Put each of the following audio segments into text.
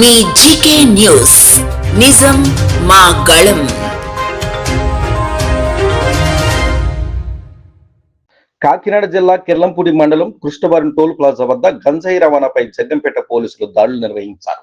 మీ GK news. నిజం మా గళం. కాకినాడ జిల్లా కిర్లంపూడి మండలం కృష్ణవరం టోల్ ప్లాజా వద్ద గంజాయి రవాణాపై జగ్గంపేట పోలీసులు దాడులు నిర్వహించారు.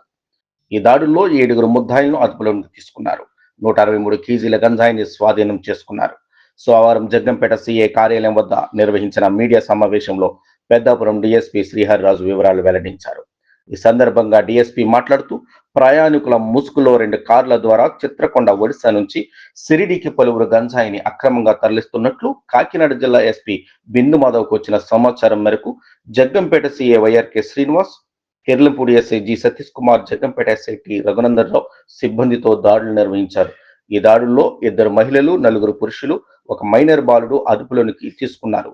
ఈ దాడుల్లో ఏడుగురు ముద్దాయిలను అదుపులోకి తీసుకున్నారు. నూట అరవై మూడు కేజీల గంజాయిని స్వాధీనం చేసుకున్నారు. సోమవారం జగ్గంపేట సిఐ కార్యాలయం వద్ద నిర్వహించిన మీడియా సమావేశంలో పెద్దాపురం డిఎస్పీ శ్రీహరిరాజు వివరాలు వెల్లడించారు. ఈ సందర్భంగా డిఎస్పీ మాట్లాడుతూ ప్రయాణికుల ముసుగులో రెండు కార్ల ద్వారా చిత్రకొండ ఒడిశా నుంచి సిరిడికి పలువురు గంజాయిని అక్రమంగా తరలిస్తున్నట్లు కాకినాడ జిల్లా ఎస్పీ బిందు మాధవ్కు వచ్చిన సమాచారం మేరకు Jaggampeta CA YRK Srinivas Kirlampudi SI G Satish Kumar Jaggampeta SI T Raghunandan సిబ్బందితో దాడులు నిర్వహించారు. ఈ దాడుల్లో ఇద్దరు మహిళలు నలుగురు పురుషులు ఒక మైనర్ బాలుడు అదుపులోనికి తీసుకున్నారు.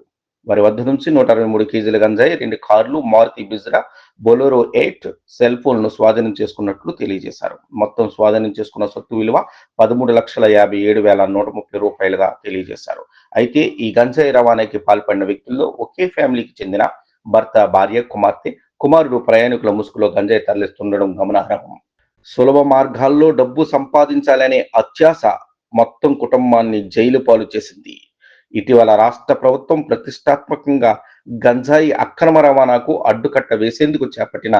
వారి వద్ద నుంచి నూట అరవై మూడు కేజీల గంజాయి రెండు కార్లు మారుతి బిజ్రా బొలోరో ఎయిట్ సెల్ ఫోన్ను స్వాధీనం చేసుకున్నట్లు తెలియజేశారు. మొత్తం స్వాధీనం చేసుకున్న సొత్తు విలువ పదమూడు లక్షల యాభై ఏడు వేల నూట ముప్పై రూపాయలుగా తెలియజేశారు. అయితే ఈ గంజాయి రవాణాకి పాల్పడిన వ్యక్తుల్లో ఒకే ఫ్యామిలీకి చెందిన భర్త భార్య కుమార్తె కుమారుడు ప్రయాణికుల ముసుగులో గంజాయి తరలిస్తుండడం గమనార్హం. సులభ మార్గాల్లో డబ్బు సంపాదించాలనే అత్యాశ మొత్తం కుటుంబాన్ని జైలు పాలు చేసింది. ఇటీవల రాష్ట్ర ప్రభుత్వం ప్రతిష్టాత్మకంగా గంజాయి అక్రమ రవాణాకు అడ్డుకట్ట వేసేందుకు చేపట్టిన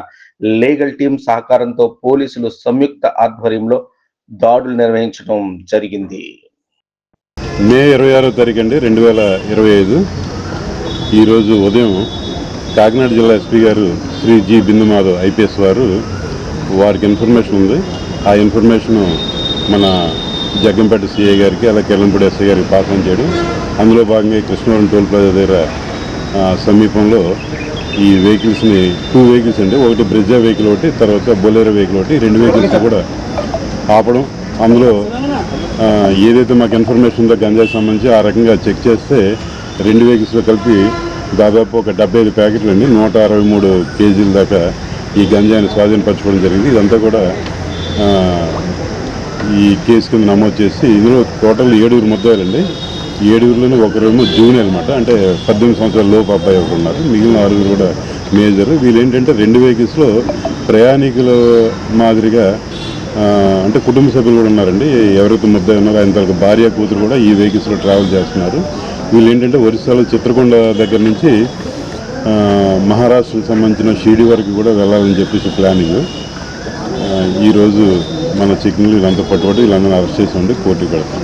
లీగల్ టీం సహకారంతో పోలీసులు సంయుక్త ఆధ్వర్యంలో దాడులు నిర్వహించడం జరిగింది. మే ఇరవై ఆరో తారీఖు అండి రెండు వేల ఇరవై ఐదు. ఈరోజు ఉదయం కాకినాడ జిల్లా ఎస్పీ గారు శ్రీ జి బిందు మాధవ్ ఐపీఎస్ వారు వారికి ఇన్ఫర్మేషన్ ఉంది. ఆ ఇన్ఫర్మేషన్ మన జగ్గంపేట సిఐ గారికి అలాగే కెల్లంపూడి ఎస్ఐ గారికి పాస్ చేయడం. అందులో భాగంగా ఈ కృష్ణవరం టోల్ ప్లాజా దగ్గర సమీపంలో ఈ వెహికల్స్ని టూ వెహికల్స్ అండి. ఒకటి బ్రిడ్జా వెహికల్ ఒకటి తర్వాత బొలేరో వెహికల్ ఒకటి రెండు వెహికల్స్ కూడా ఆపడం. అందులో ఏదైతే మాకు ఇన్ఫర్మేషన్ ఉందో గంజాకి సంబంధించి ఆ రకంగా చెక్ చేస్తే రెండు వెహికల్స్లో కలిపి దాదాపు ఒక డెబ్బై ఐదు ప్యాకెట్లు అండి. నూట అరవై మూడు కేజీల దాకా ఈ గంజాయిని స్వాధీనపరచుకోవడం జరిగింది. ఇదంతా కూడా ఈ కేసు కింద నమోదు చేసి ఇందులో టోటల్ ఏడుగురు ముద్దాయిలండి. ఏడుగురులోనే ఒకరేమో జూనియర్ అనమాట అంటే పద్దెనిమిది సంవత్సరాల లోపు అబ్బాయి ఒకరు ఉన్నారు. మిగిలిన ఆరుగురు కూడా మేజర్. వీళ్ళు ఏంటంటే రెండు వెహికల్స్లో ప్రయాణికుల మాదిరిగా అంటే కుటుంబ సభ్యులు కూడా ఉన్నారండి. ఎవరైతే ముద్ద ఉన్నారో ఆయన తరకు భార్య కూతురు కూడా ఈ వెహికల్స్లో ట్రావెల్ చేస్తున్నారు. వీళ్ళు ఏంటంటే ఒరిస్సాలో చిత్రకొండ దగ్గర నుంచి మహారాష్ట్రకు సంబంధించిన షిరిడి వరకు కూడా వెళ్ళాలని చెప్పేసి ప్లానింగ్. ఈరోజు మన చెక్కింగ్లు ఇదంతా పట్టుబడి వీళ్ళందరూ అరెస్ట్ చేసి ఉండి కోర్టుకు పెడతాం